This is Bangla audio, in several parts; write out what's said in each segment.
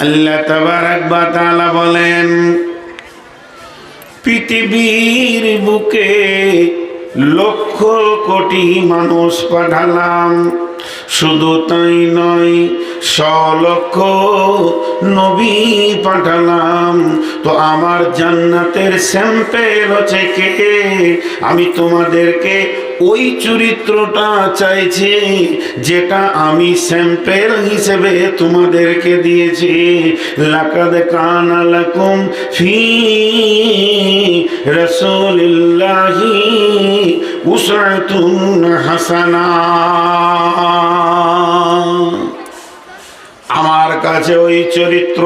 আল্লাহ বা বলেন, পৃথিবীর বুকে লক্ষ কোটি মানুষ পাঠালাম। শুধু তাই নয় স লক্ষ নবী পাঠালাম। তো আমার জান্নাতের স্যাম্পেল হচ্ছে কে? আমি তোমাদেরকে ওই চরিত্রটা চাইছি, যেটা আমি স্যাম্পেল হিসেবে তোমাদেরকে দিয়েছি। লাকাদ কানা লাকুম ফি রাসূলিল্লাহি উসরাতুন হাসানা। আমার কাছে ওই চরিত্র,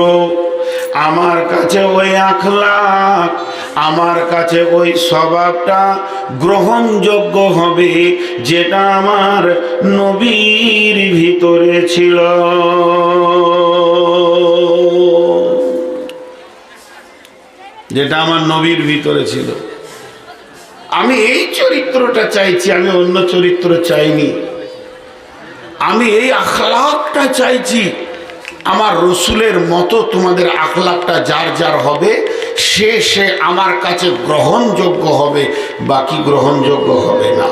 আমার কাছে ওই আখলাক আমার কাছে ওই স্বভাবটা গ্রহণযোগ্য হবে যেটা আমার নবীর ভিতরে ছিল। যেটা আমার নবীর ভিতরে ছিল। আমি এই চরিত্রটা চাইছি, আমি অন্য চরিত্র চাইনি। আমি এই আখলাকটা চাইছি। আমার রসুলের মতো তোমাদের আখলাকটা যার যার হবে সে সে আমার কাছে গ্রহণযোগ্য হবে, বাকি গ্রহণযোগ্য হবে না।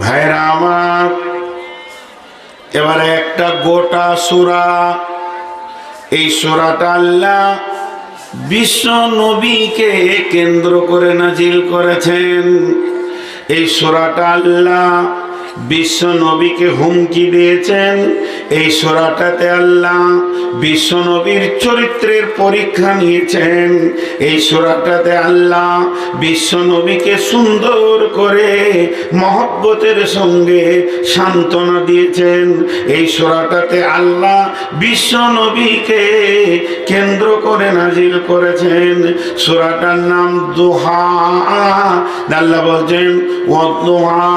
ভাইরা আমার, এবারে একটা গোটা সুরা, এই সুরাটা আল্লাহ বিশ্ব নবীকে কেন্দ্র করে নাজিল করেছেন। এই সুরাটা আল্লাহ বিশ্ব নবীকে হুমকি দিয়েছেন। এই সোরাটাতে আল্লাহ বিশ্ব নবীর চরিত্রের পরীক্ষা নিয়েছেন। এই সোরাটাতে আল্লাহ বিশ্ব নবীকে সুন্দর করে মহব্বতের সঙ্গে সান্ত্বনা দিয়েছেন। এই সোরাটাতে আল্লাহ বিশ্ব নবীকে কেন্দ্র করে নাজিল করেছেন। সোরাটার নাম দোহা। আল্লাহ বলছেন ও দোহা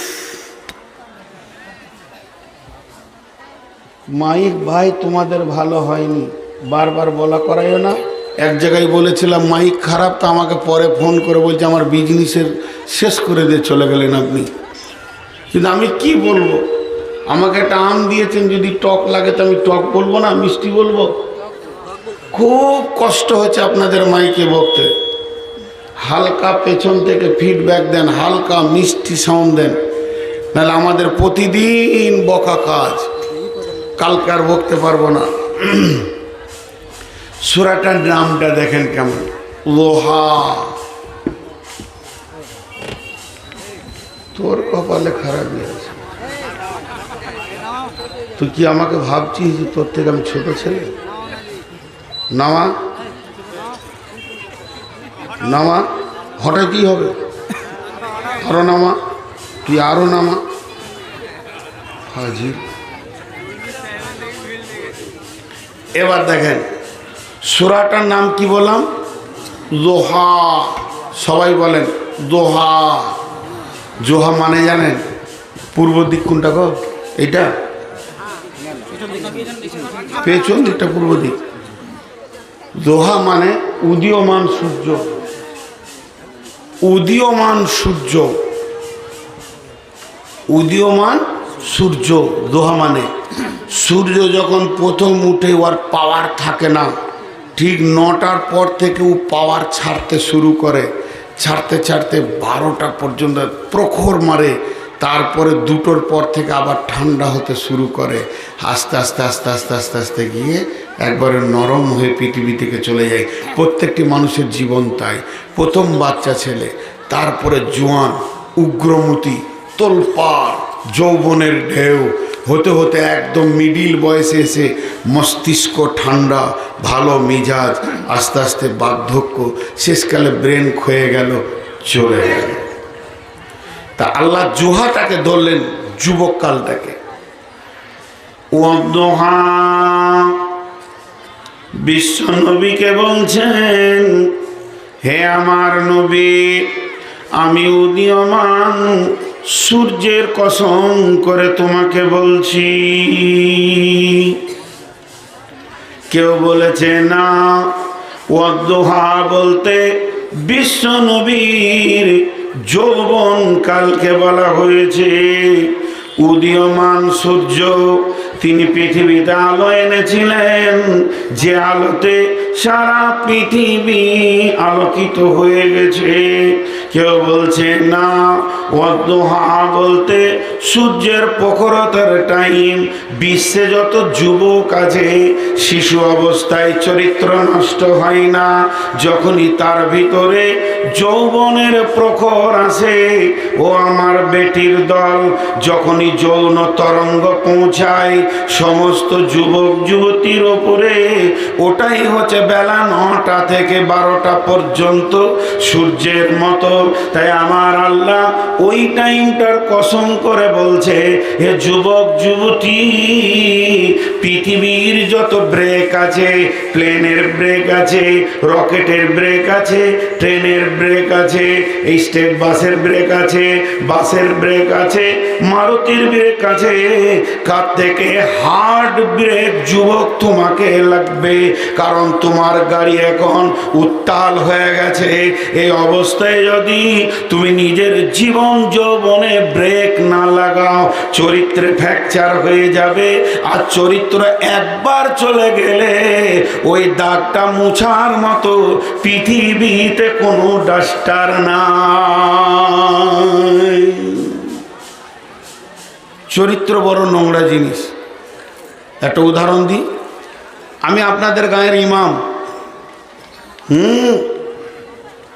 মাইক ভাই, তোমাদের ভালো হয়নি। বারবার বলা করাইও না। এক জায়গায় বলেছিলাম, মাইক খারাপ, তো আমাকে পরে ফোন করে বলছে, আমার বিজনেসের শেষ করে দিয়ে চলে গেলেন আপনি। কিন্তু আমি কি বলব? আমাকে একটা আম দিয়েছেন, যদি টক লাগে, তো আমি টক বলব না, মিষ্টি বলব? খুব কষ্ট হচ্ছে আপনাদের মাইকে বকতে। হালকা পেছন থেকে ফিডব্যাক দেন, হালকা মিষ্টি সাউন্ড দেন। নাহলে আমাদের প্রতিদিন বকা কাজ। কালকে আর বকতে পারব না। সুরাটার নামটা দেখেন কেমন? লোহা। তোর কপালে খারাপই আছে তুই কি আমাকে ভাবছিস যে তোর থেকে আমি ছোট ছেলে? নামা। নামা। হঠাৎ কি হবে? আরও নামা। তুই আরও নামা। হাজির। এবার দেখেন, সুরাটার নাম কি বললাম? দোহা সবাই বলেন দোহা জোহা মানে জানেন, পূর্ব দিক কোনটা গো? এটা পেছন দিকটা পূর্ব দিক। দোহা মানে উদীয়মান সূর্য। উদীয়মান সূর্য। উদীয়মান সূর্য দোহা মানে। সূর্য যখন প্রথম উঠে ওর পাওয়ার থাকে না, ঠিক নটার পর থেকে ও পাওয়ার ছাড়তে শুরু করে। ছাড়তে ছাড়তে বারোটা পর্যন্ত প্রখর মারে, তারপরে দুটোর পর থেকে আবার ঠান্ডা হতে শুরু করে। আস্তে আস্তে আস্তে আস্তে আস্তে আস্তে গিয়ে একবারে নরম হয়ে পৃথিবী থেকে চলে যায়। প্রত্যেকটি মানুষের জীবন তাই। প্রথম বাচ্চা ছেলে, তারপরে জোয়ান, উগ্রমতি, তোলপাড়। যৌবনের ঢেউ। হতে হতে একদম মিডিল বয়সে এসে মস্তিষ্ক ঠান্ডা, ভালো মিজাজ, আস্তে আস্তে বার্ধক্য, শেষকালে ব্রেন ক্ষয়ে গেল, চলে গেল। তা আল্লাহ জোহাটাকে ধরলেন যুবককালটাকে বিশ্ব নবীকে বলছেন, হে আমার নবী, আমি উদীয়মান সূর্যের কসম করে তোমাকে বলছি। কেউ বলেছে না ওয়াদ্দোহা বলতে বিশ্ব নবীর যৌবন কালকে বলা হয়েছে। উদীয়মান সূর্য তিনি পৃথিবীতে আলো এনেছিলেন। যে আলোতে সারা পৃথিবী আলোকিত হয়ে গেছে। কেউ বলছে, না অদ্দোহা বলতে সূর্যের প্রখরতার টাইম। বিশ্বে যত যুবক আছে, শিশু অবস্থায় চরিত্র নষ্ট হয় না। যখনই তার ভিতরে যৌবনের প্রখর আসে, ও আমার বেটির দল, যখনই যৌন তরঙ্গ পৌঁছায় সমস্ত যুবক যুবতীর ওপরে। ওটাই হচ্ছে বেলা নটা থেকে বারোটা পর্যন্ত সূর্যের মতো। তাই আমার আল্লাহ ওই টাইমটার কসম করে বলছে, হে যুবক যুবতী, পৃথিবীর যত ব্রেক আছে, প্লেনের ব্রেক আছে, রকেটের ব্রেক আছে, ট্রেনের ব্রেক আছে এই স্টেট বাসের ব্রেক আছে, বাসের ব্রেক আছে, মারুতির ব্রেক আছে, কার থেকে হার্ড ব্রেক যুবক তোমাকে লাগবে, কারণ তোমার গাড়ি এখন উত্তাল হয়ে গেছে। এই অবস্থায় যদি তুমি নিজের জীবন যৌবনে ব্রেক না লাগাও, চরিত্রে ফ্র্যাকচার হয়ে যাবে, আর চরিত্র একবার চলে গেলে ওই দাগটা মুছার মতো পৃথিবীতে কোনো ডাস্টার না চরিত্র বড় নোংরা জিনিস। একটা উদাহরণ দিই। আমি আপনাদের গায়ের ইমাম। হুম।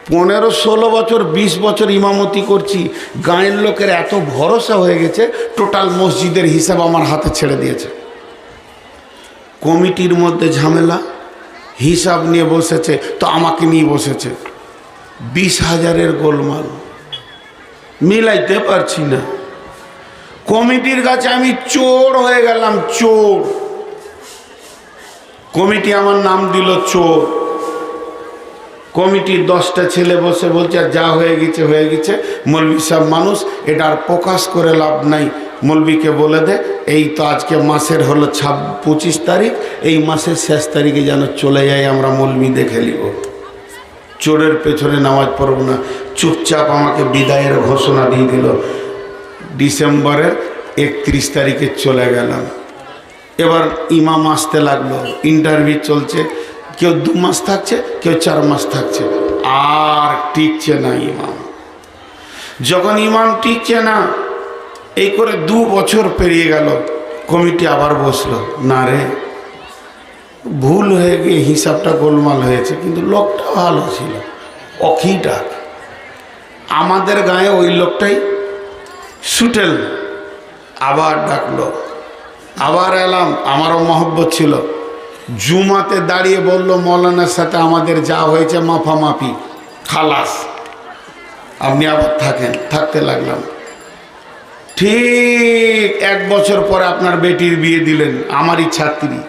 পনেরো ষোলো বছর, বিশ বছর ইমামতি করছি। গায়ের লোকের এত ভরসা হয়ে গেছে, টোটাল মসজিদের হিসাব আমার হাতে ছেড়ে দিয়েছে। কমিটির মধ্যে ঝামেলা, হিসাব নিয়ে বসেছে, তো আমাকে নিয়ে বসেছে। বিশ হাজারের গোলমাল। মিলাইতে পারছি না। কমিটির কাছে আমি চোর হয়ে গেলাম, চোর। কমিটি আমার নাম দিল চোর। কমিটির দশটা ছেলে বসে বলছে যা হয়ে গেছে হয়ে গেছে। মৌলবি সব মানুষ, এটা আর প্রকাশ করে লাভ নাই। মৌলবিকে বলে দে, এই তো আজকে মাসের হলো ছাব, পঁচিশ তারিখ, এই মাসের শেষ তারিখে যেন চলে যাই, আমরা মৌলবি দেখে নিব। চোরের পেছনে নামাজ পড়ব না। চুপচাপ আমাকে বিদায়ের ঘোষণা দিয়ে দিল। ডিসেম্বরের একত্রিশ তারিখে চলে গেলাম। এবার ইমাম আসতে লাগল। ইন্টারভিউ চলছে। কেউ দু মাস থাকছে, কেউ চার মাস থাকছে। আর টিকছে না ইমাম। যখন ইমাম টিকছে না, এই করে দু বছর পেরিয়ে গেল। কমিটি আবার বসল, না রে, ভুল হয়ে গিয়ে হিসাবটা গোলমাল হয়েছে, কিন্তু লোকটা ভালো ছিল। অখিটা আমাদের গায়ে ওই লোকটাই সুটেল আবার ডাকলো। আবার এলাম, আমারও মহব্বত ছিল। জুমাতে দাঁড়িয়ে বলল, মৌলানার সাথে আমাদের যা হয়েছে মাফামাফি, খালাস। আপনি আবার থাকেন, থাকতে লাগলাম। ঠিক এক বছর পরে আপনার বেটির বিয়ে দিলেন, আমারই ছাত্রী।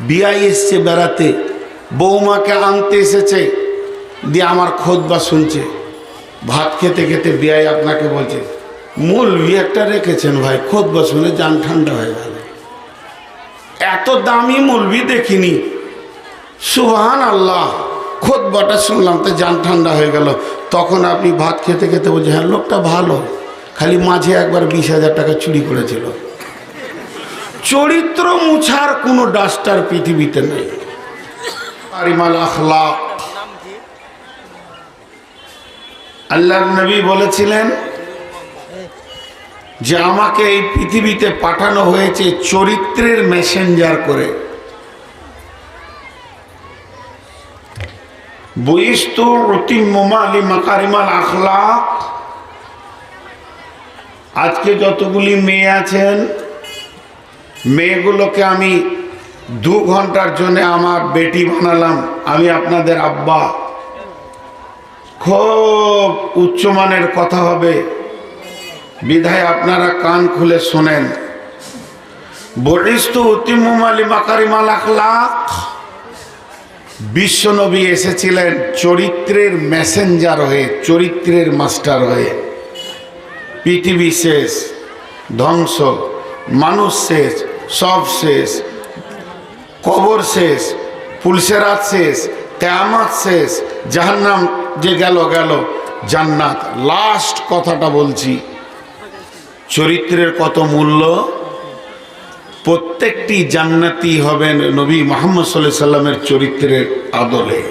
বিয়াই এসছে বেড়াতে, বৌমাকে আনতে এসেছে, দিয়ে আমার খোদ বা শুনছে। ভাত খেতে খেতে বিয়াই আপনাকে বলছে মূল একটা রেখেছেন ভাই খোদবা শুনে যান ঠান্ডা হয়ে গেল। এত দামি মুলবি দেখিনি। সুহান আল্লাহ খোদ বটা শুনলাম তো যান ঠান্ডা হয়ে গেল। তখন আপনি ভাত খেতে খেতে বলছেন হ্যাঁ লোকটা ভালো। খালি মাঝে একবার বিশ হাজার টাকা চুরি করেছিল। চরিত্র মুছার কোনো ডাস্টার পৃথিবীতে নেই। আরিমাল আখলাক। আল্লাহ নবী বলেছিলেন যে আমাকে এই পৃথিবীতে পাঠানো হয়েছে চরিত্রের মেসেঞ্জার করে। আজকে যতগুলি মেয়ে আছেন, মেয়েগুলোকে আমি দু ঘণ্টার জন্য আমার বেটি বানালাম। আমি আপনাদের আব্বা। খুব উচ্চমানের কথা হবে। বিধায় আপনারা কান খুলে শোনেন। বরিস্তু উত্তিমালি মাকারিমাল বিশ্বনবী এসেছিলেন চরিত্রের মেসেঞ্জার হয়ে, চরিত্রের মাস্টার হয়ে। পৃথিবী শেষ, ধ্বংস, মানুষ শেষ, সব শেষ, কবর শেষ, পুলসেরাত শেষ, কেয়ামত শেষ, জাহান্নাম যে গেল গেল, জান্নাত। লাস্ট কথাটা বলছি চরিত্রের কত মূল্য? প্রত্যেকটি জান্নাতি হবেন নবী মোহাম্মদ সাল্লাহ সাল্লামের চরিত্রের আদলে।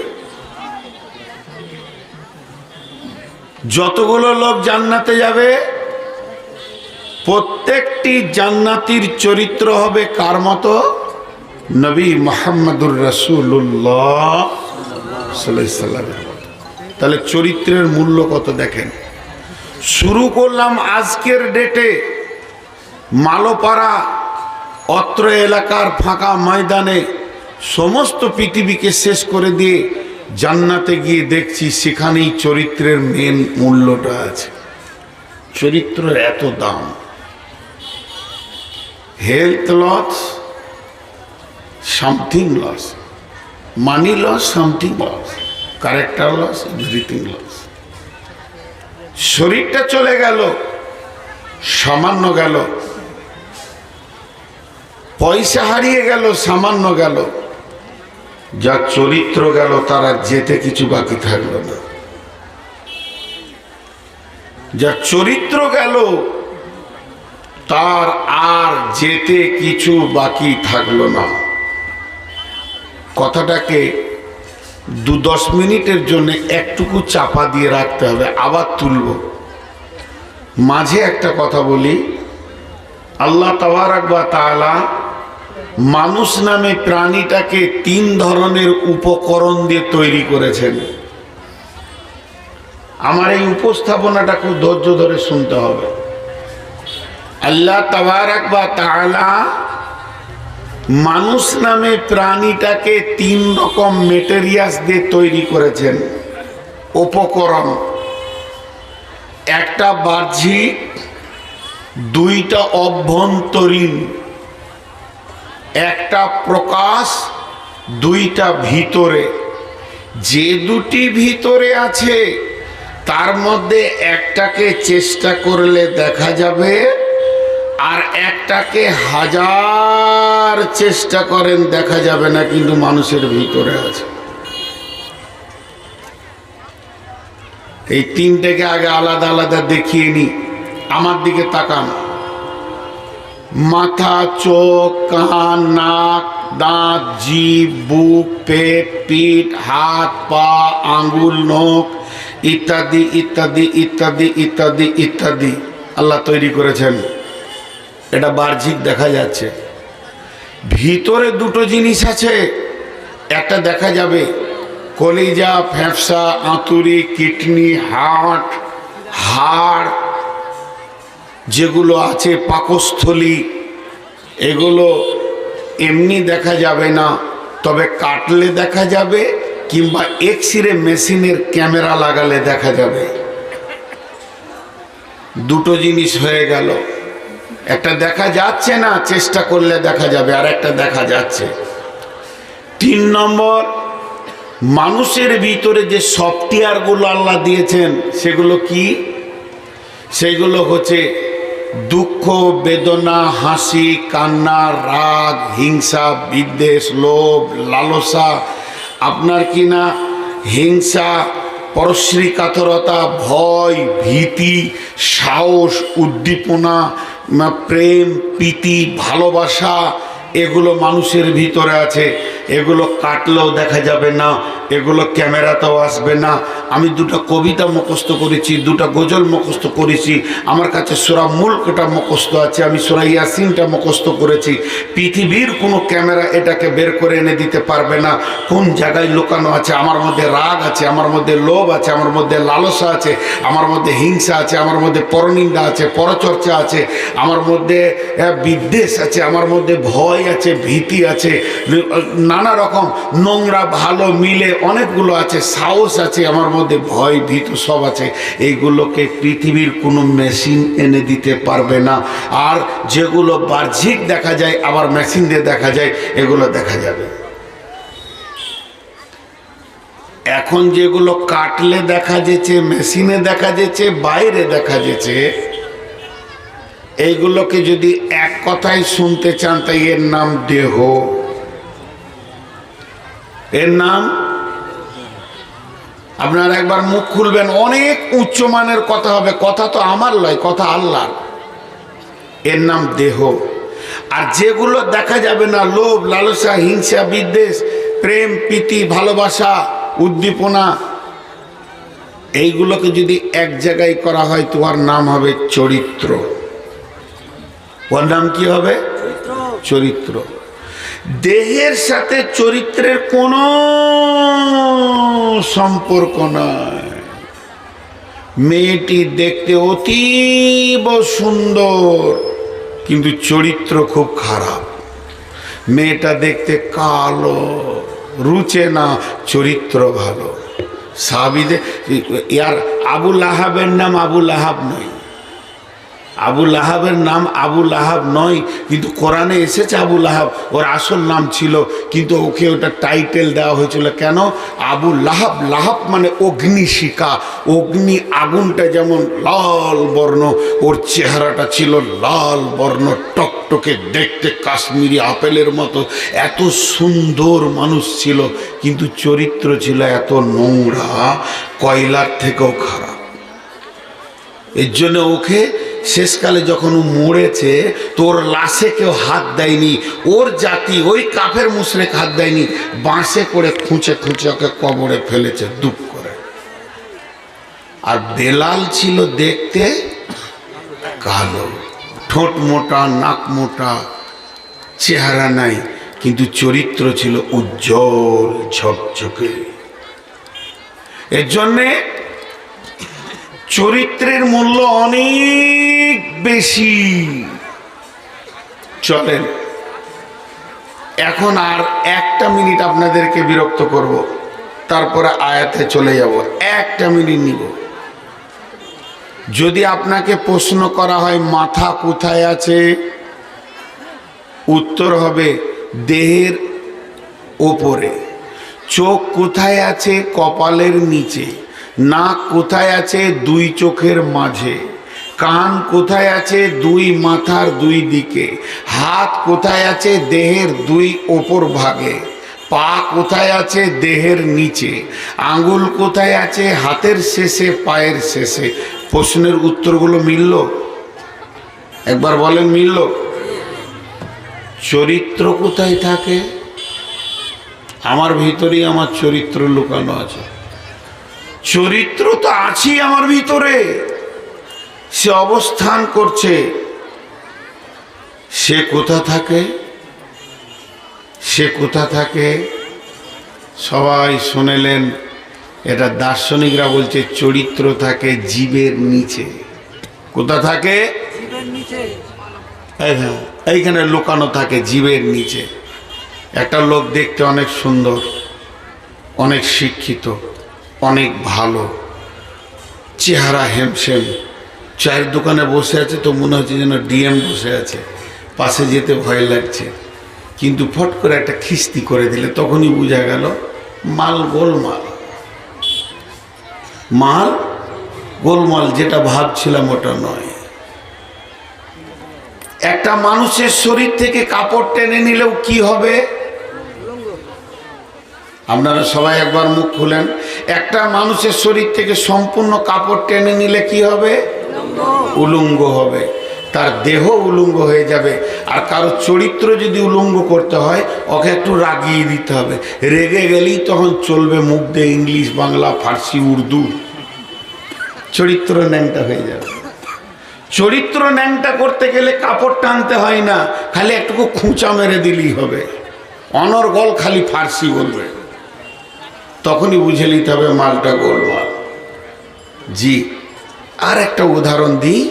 যতগুলো লোক জান্নাতে যাবে, প্রত্যেকটি জান্নাতির চরিত্র হবে কার মতো? নবী মোহাম্মদুর রসুল্লাহ সাল্লামের মতো। তাহলে চরিত্রের মূল্য কত দেখেন? শুরু করলাম আজকের ডেটে মালোপাড়া অত্র এলাকার ফাঁকা ময়দানে সমস্ত পৃথিবীকে শেষ করে দিয়ে জান্নাতে গিয়ে দেখছি সেখানেই চরিত্রের মেন মূল্যটা আছে। চরিত্রের এত দাম। Health loss something loss money loss something loss character loss everything loss শরীরটা চলে গেল, সামান্য গেল। পয়সা হারিয়ে গেল, সামান্য গেল। যা চরিত্র গেল, তারা যেতে কিছু বাকি থাকল না। যা চরিত্র গেল, তার আর যেতে কিছু বাকি থাকল না। কথাটাকে দু দশ মিনিটের জন্য একটুকু চাপা দিয়ে রাখতে হবে, আবার তুলব। মাঝে একটা কথা বলি, আল্লাহ তাবারাক বা তাআলা মানুষ নামে প্রাণীটাকে তিন ধরনের উপকরণ দিয়ে তৈরি করেছেন। আমার এই উপস্থাপনাটা খুব ধৈর্য ধরে শুনতে হবে। আল্লাহ তাবারাক বা তাআলা মানুষ নামে প্রাণীটাকে তিন রকম মেটেরিয়াস দিয়ে তৈরি করেছেন। উপকরণ। একটা বাহ্যিক, দুইটা অভ্যন্তরীণ। একটা প্রকাশ, দুইটা ভিতরে। যে দুটি ভিতরে আছে, তার মধ্যে একটাকে চেষ্টা করলে দেখা যাবে আর একটাকে হাজার চেষ্টা করেন, দেখা যাবে না, কিন্তু মানুষের ভিতরে আছে। এই তিনটেকে আগে আলাদা আলাদা দেখিয়ে নি, আমার দিকে তাকান। মাথা, চোখ, কান, নাক, দাঁত, জিভ, বুক, পেট, পিঠ, হাত, পা, আঙ্গুল, নখ, ইত্যাদি ইত্যাদি ইত্যাদি ইত্যাদি ইত্যাদি। আল্লাহ তৈরি করেছেন। এটা বাহ্যিক দেখা যাচ্ছে। ভিতরে দুটো জিনিস আছে। একটা দেখা যাবে, কলিজা, ফ্যাপসা, আঁতুরি, কিডনি, হার্ট, হাড়, যেগুলো আছে পাকস্থলী, এগুলো এমনি দেখা যাবে না। তবে কাটলে দেখা যাবে, কিংবা এক্স রে মেশিনের ক্যামেরা লাগালে দেখা যাবে। দুটো জিনিস হয়ে গেল। একটা দেখা যাচ্ছে না, চেষ্টা করলে দেখা যাবে, আর একটা দেখা যাচ্ছে। তিন নম্বর, মানুষের ভিতরে যে সফটওয়্যারগুলো আল্লাহ দিয়েছেন, সেগুলো কি? সেগুলো হচ্ছে দুঃখ, বেদনা, হাসি, কান্না, রাগ, হিংসা, বিদ্বেষ, লোভ, লালসা। আপনার কি না হিংসা, পরশ্রী কাতরতা, ভয়, ভীতি, সাহস, উদ্দীপনা প্রেম প্রীতি ভালোবাসা এগুলো মানুষের ভিতরে আছে। এগুলো কাটলেও দেখা যাবে না, এগুলো ক্যামেরাতেও আসবে না। আমি দুটো কবিতা মুখস্থ করেছি, দুটো গজল মুখস্থ করেছি, আমার কাছে সোরা মুল্কটা মুখস্থ আছে, আমি সোরা ইয়াসিনটা মুখস্থ করেছি। পৃথিবীর কোনো ক্যামেরা এটাকে বের করে এনে দিতে পারবে না। কোন জায়গায় লুকানো আছে, আমার মধ্যে রাগ আছে, আমার মধ্যে লোভ আছে, আমার মধ্যে লালসা আছে, আমার মধ্যে হিংসা আছে, আমার মধ্যে পরনিন্দা আছে, পরচর্চা আছে, আমার মধ্যে বিদ্বেষ আছে, আমার মধ্যে ভয় আছে, ভীতি আছে। নানা রকম নোংরা, ভালো, মিলে অনেকগুলো আছে, সাহস আছে, আমার মধ্যে ভয়, ভীত সব আছে। এইগুলোকে পৃথিবীর কোনো মেশিন এনে দিতে পারবে না। আর যেগুলো বাহ্যিক দেখা যায়, আবার মেশিন দিয়ে দেখা যায়, এগুলো দেখা যাবে। এখন যেগুলো কাটলে দেখা যেছে মেশিনে দেখা যেছে বাইরে দেখা যেছে এইগুলোকে যদি এক কথায় শুনতে চান, তাই এর নাম দেহ। এর নাম? আপনারা একবার মুখ খুলবেন অনেক উচ্চমানের কথা হবে। কথা তো আমার লয় কথা আল্লাহর। এর নাম দেহ। আর যেগুলো দেখা যাবে না লোভ লালসা হিংসা বিদ্বেষ প্রেম প্রীতি ভালোবাসা উদ্দীপনা এইগুলোকে যদি এক জায়গায় করা হয় তোমার নাম হবে চরিত্র। ওর নাম কি হবে? চরিত্র। দেহের সাথে চরিত্রের কোনো সম্পর্ক নয় মেয়েটি দেখতে অতীব সুন্দর, কিন্তু চরিত্র খুব খারাপ। মেয়েটা দেখতে কালো, রুচে না, চরিত্র ভালো। সাহাবিদে ইয়ার আবুল আহাবের নাম আবুল আহাব নয়। আবুল আহাবের নাম আবুল আহাব নয়, কিন্তু কোরআনে এসেছে আবুল আহাব ওর আসল নাম ছিল, কিন্তু ওকে ওটা টাইটেল দেওয়া হয়েছিল কেন? আবু লাহাব লাহাব মানে অগ্নিশিকা অগ্নি আগুনটা যেমন লাল বর্ণ, ওর চেহারাটা ছিল লাল বর্ণ, টকটকে দেখতে কাশ্মীরি আপেলের মতো। এত সুন্দর মানুষ ছিল, কিন্তু চরিত্র ছিল এত নোংরা, কয়লার থেকেও খারাপ। এর জন্য ওকে শেষকালে যখন ও মরেছে, তোর লাশে কেউ হাত দেয়নি, ওর জাতি ওই কাফের মুশরেক হাত দেয়নি, বাঁশে করে খুঁচে খুঁচে ওকে কবরে ফেলেছে দুঃখ করে। আর বেলাল ছিল দেখতে কালো, ঠোঁট মোটা, নাক মোটা, চেহারা নাই, কিন্তু চরিত্র ছিল উজ্জ্বল, ঝকঝকে। এর জন্যে চরিত্রের মূল্য অনেক বেশি। চলেন। এখন আর একটা মিনিট আপনাদেরকে বিরক্ত করব। তারপরে আয়াতে চলে যাব। একটা মিনিট নিব। যদি আপনাকে প্রশ্ন করা হয়, মাথা কোথায় আছে? উত্তর হবে, দেহের ওপরে। চোখ কোথায় আছে? কপালের নিচে। নাক কোথায় আছে দুই চোখের মাঝে? কান কোথায় আছে দুই মাথার দুই দিকে? হাত কোথায় আছে দেহের দুই ওপর ভাগে? পা কোথায় আছে দেহের নিচে? আঙ্গুল কোথায় আছে হাতের শেষে, পায়ের শেষে? প্রশ্নের উত্তরগুলো মিলল? একবার বলেন, মিলল? চরিত্র কোথায় থাকে? আমার ভিতরেই আমার চরিত্র লুকানো আছে। চরিত্র তো আছেই আমার ভিতরে। সে অবস্থান করছে। সে কোথা থাকে? সে কোথা থাকে? সবাই শুনেলেন এটা দার্শনিকরা বলছে চরিত্র থাকে জীবের নিচে। কোথা থাকে? এইখানে এইখানে লুকানো থাকে জীবের নিচে। একটা লোক দেখতে অনেক সুন্দর অনেক শিক্ষিত। অনেক ভালো। চেহারা হেমসেম। চায়ের দোকানে বসে আছে তো মনে হচ্ছে যেন ডিএম বসে আছে। পাশে যেতে ভয় লাগছে। কিন্তু ফট করে একটা খিস্তি করে দিলে তখনই বোঝা গেল, মাল গোলমাল। মাল গোলমাল যেটা ভাবছিলাম ওটা নয়। একটা মানুষের শরীর থেকে কাপড় টেনে নিলেও কি হবে? আপনারা সবাই একবার মুখ খুলেন। একটা মানুষের শরীর থেকে সম্পূর্ণ কাপড় টেনে নিলে কি হবে? উলঙ্গ। হবে। তার দেহ উলঙ্গ হয়ে যাবে। আর কারও চরিত্র যদি উলঙ্গ করতে হয় ওকে একটু রাগিয়ে দিতে হবে। রেগে গেলেই তখন চলবে মুখ দিয়ে ইংলিশ বাংলা ফার্সি উর্দু। চরিত্র ন্যাংটা হয়ে যাবে। চরিত্র ন্যাংটা করতে গেলে কাপড় টানতে হয় না। খালি একটুকু খুঁচা মেরে দিলেই হবে। অনর্গল খালি ফার্সি বলবে। তখনই বুঝে নিতে হবে মালটা গোলমাল। জি, আর একটা উদাহরণ দিই।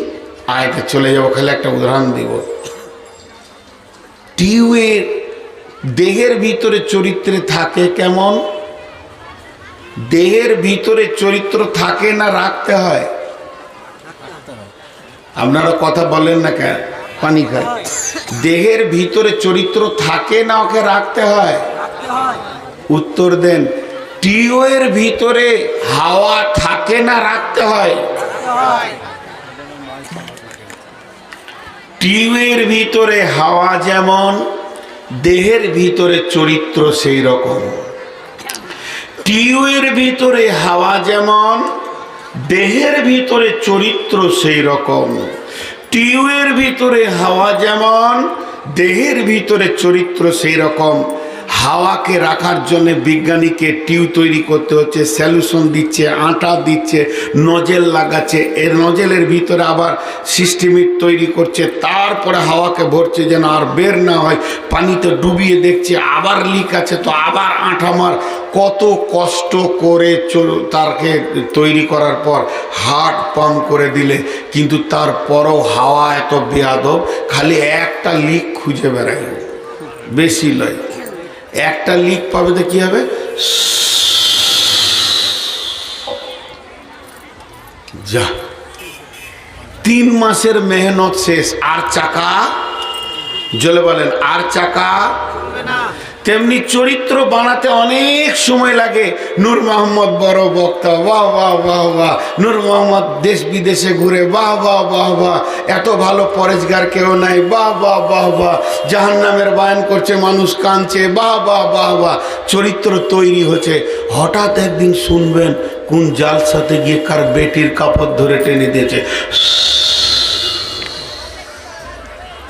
আয়তে চলে যাব, খালি একটা উদাহরণ দিব। টিউয়ের দেহের ভিতরে চরিত্রে থাকে কেমন? দেহের ভিতরে চরিত্র থাকে না রাখতে হয়? আপনারা কথা বলেন না কেন? পানি খায় দেহের ভিতরে চরিত্র থাকে না ওকে রাখতে হয়? উত্তর দেন টিউয়ের ভিতরে হাওয়া থাকে না রাখতে হয়। টিউয়ের ভিতরে হাওয়া যেমন, দেহের ভিতরে চরিত্র সেই রকম। টিউয়ের ভিতরে হাওয়া যেমন, দেহের ভিতরে চরিত্র সেই রকম। টিউয়ের ভিতরে হাওয়া যেমন, দেহের ভিতরে চরিত্র সেই রকম। হাওয়াকে রাখার জন্য বিজ্ঞানীকে টিউ তৈরি করতে হচ্ছে স্যালুশন দিচ্ছে, আটা দিচ্ছে নজেল লাগাচ্ছে। এর নজেলের ভিতরে আবার সিস্টেমিক তৈরি করছে। তারপরে হাওয়াকে ভরছে যেন আর বের না হয়। পানিতে ডুবিয়ে দেখছে, আবার লিক আছে। তো আবার আঠা মার কত কষ্ট করে চল- তারকে তৈরি করার পর হার্ট পাম্প করে দিলে। কিন্তু তারপরও হাওয়া এত বেয়াদব, খালি একটা লিক খুঁজে বেড়াই বেশি লয়। একটা লিক পাবে তো কি হবে? যা। তিন মাসের মেহনত শেষ। আর চাকা? জলে বলেন, আর চাকা? তেমনি চরিত্র বানাতে অনেক সময় লাগে। নূর মোহাম্মদ বড় বক্তা, বাহ বাহ বাহ বাহ। নূর মোহাম্মদ দেশ বিদেশে ঘুরে, বাহ বাহ বাহ বাহ। এত ভালো পরেজগার কেউ নাই, বাহ বাহ বাহ বাহ। জাহান নামের বায়ন করছে, মানুষ কাঁদছে, বাহ বাহ বাহ বাহ। চরিত্র তৈরি হচ্ছে। হঠাৎ একদিন শুনবেন কোন জালসাতে গিয়ে কার বেটির কাপড় ধরে টেনে দিয়েছে।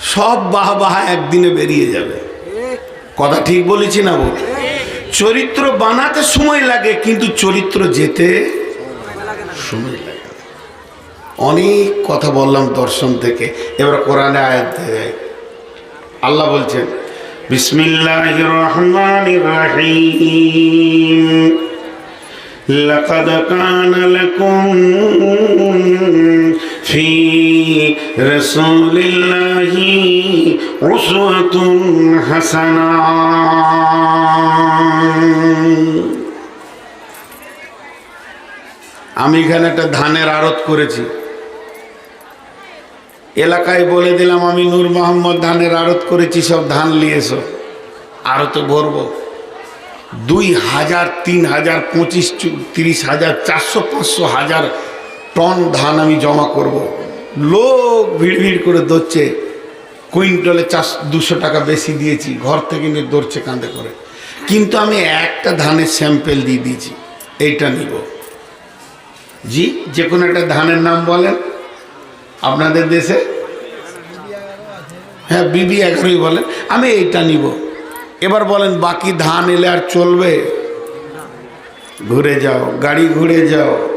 সব বাহ, বাহা একদিনে বেরিয়ে যাবে। কথা ঠিক বলেছি না বল চরিত্র বানাতে সময় লাগে কিন্তু চরিত্র যেতে সময় লাগে না। অনেক কথা বললাম দর্শন থেকে এবার কোরআনে আয়াত থেকে আল্লাহ বলছেন বিসমিল্লাহ রহমান রহিম لقد كان لكم في رسول الله أسوة حسنة আমি এখানে একটা ধানের আড়ত করেছি এলাকায় বলে দিলাম আমি নূর মোহাম্মদ ধানের আড়ত করেছি সব ধান নিয়ে এসো আড়তে ভরবো দুই হাজার তিন হাজার পঁচিশ চু- তিরিশ হাজার চারশো পাঁচশো হাজার টন ধান আমি জমা করব। লোক ভিড় ভিড় করে ধরছে কুইন্টলে চার দুশো টাকা বেশি দিয়েছি, ঘর থেকে নিয়ে ধরছে কাঁধে করে। কিন্তু আমি একটা ধানের স্যাম্পেল দিয়ে দিয়েছি, এইটা নিব। জি, যে কোনো একটা ধানের নাম বলেন। আপনাদের দেশে? হ্যাঁ বিবি এগারোই বলেন। আমি এইটা নিব। এবার বলেন, বাকি ধান এলে আর চলবে? ঘুরে যাও, গাড়ি ঘুরে যাও।